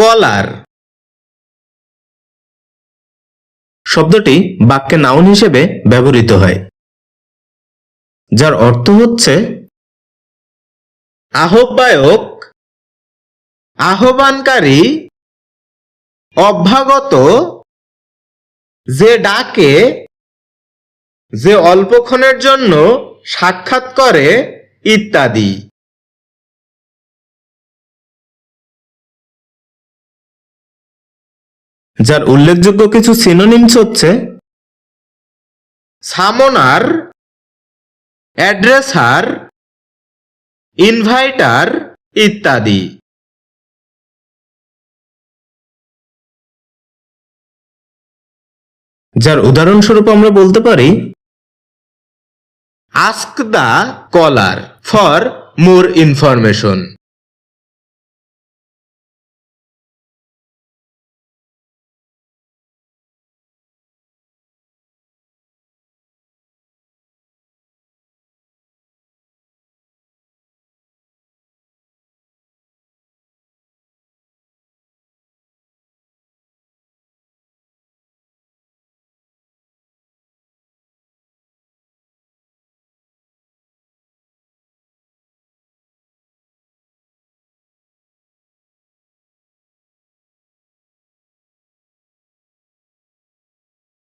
কলার। শব্দটি বাক্যে নাউন হিসেবে ব্যবহৃত হয়, যার অর্থ হচ্ছে, আহ্বায়ক, আহ্বানকারী অভ্যাগত যে ডাকে, যে অল্পক্ষণের জন্য সাক্ষাৎ করে, ইত্যাদি। যার উল্লেখযোগ্য কিছু সিনোনিমস হচ্ছে সামনার, অ্যাড্রেসার, ইনভাইটার ইত্যাদি। যার উদাহরণস্বরূপ আমরা বলতে পারি ask the caller for more information